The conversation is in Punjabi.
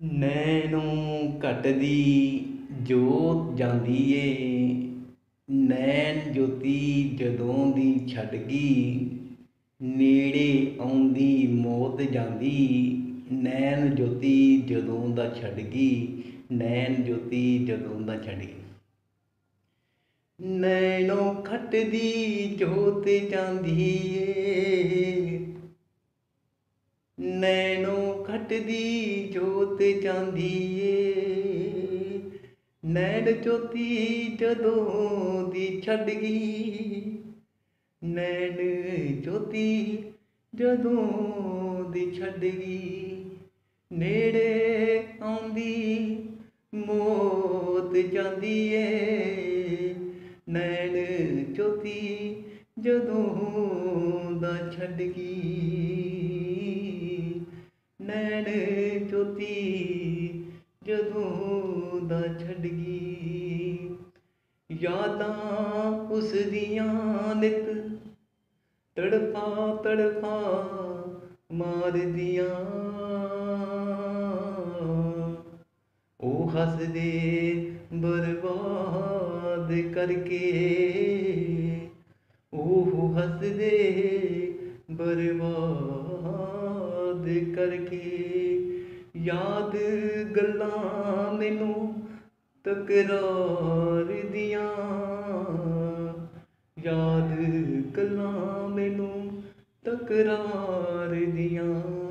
ਨੈਣੋਂ ਘਟਦੀ ਜੋਤ ਜਾਂਦੀ ਏ। ਨੈਣ ਜੋਤੀ ਜਦੋਂ ਦੀ ਛੱਡ ਗਈ ਨੇੜੇ ਆਉਂਦੀ ਮੌਤ ਜਾਂਦੀ। ਨੈਣ ਜੋਤੀ ਜਦੋਂ ਦਾ ਛੱਡ ਗਈ ਨੈਣ ਜੋਤੀ ਜਦੋਂ ਦਾ ਛੱਡ ਗਈ ਨੈਣੋਂ ਖਟਦੀ ਜੋਤ ਜਾਂਦੀ ਏ। ਨੈਣੋਂ ਖਟਦੀ ਜੋਤ ਜਾਂਦੀ ਏ। ਨੈਣ ਜੋਤੀ ਜਦੋਂ ਦੀ ਛੱਡ ਗਈ, ਨੈਣ ਜੋਤੀ ਜਦੋਂ ਦੀ ਛੱਡ ਗਈ, ਨੇੜੇ ਆਉਂਦੀ ਮੌਤ ਜਾਂਦੀ ਏ। ਨੈਣ ਜੋਤੀ ਜਦੋਂ ਦਾ ਛੱਡ ਗਈ ਨੈਣ ਜੋਤੀ ਜਦੋਂ ਦਾ ਛੱਡ ਗਈ। ਯਾਦਾਂ ਉਸ ਦੀਆਂ ਨਿਤ, ਤੜਫਾ ਤੜਫਾ ਮਾਰਦੀਆਂ। ਉਹ ਹੱਸਦੇ ਬਰਬਾਦ ਕਰਕੇ, ਉਹ ਹੱਸਦੇ ਬਰਬਾਦ ਕਰਕੇ ਯਾਦ ਗੱਲਾਂ ਮੈਨੂੰ ਤਕਰਾਰ ਦੀਆਂ। ਯਾਦ ਗੱਲਾਂ ਮੈਨੂੰ ਤਕਰਾਰ ਦੀਆਂ।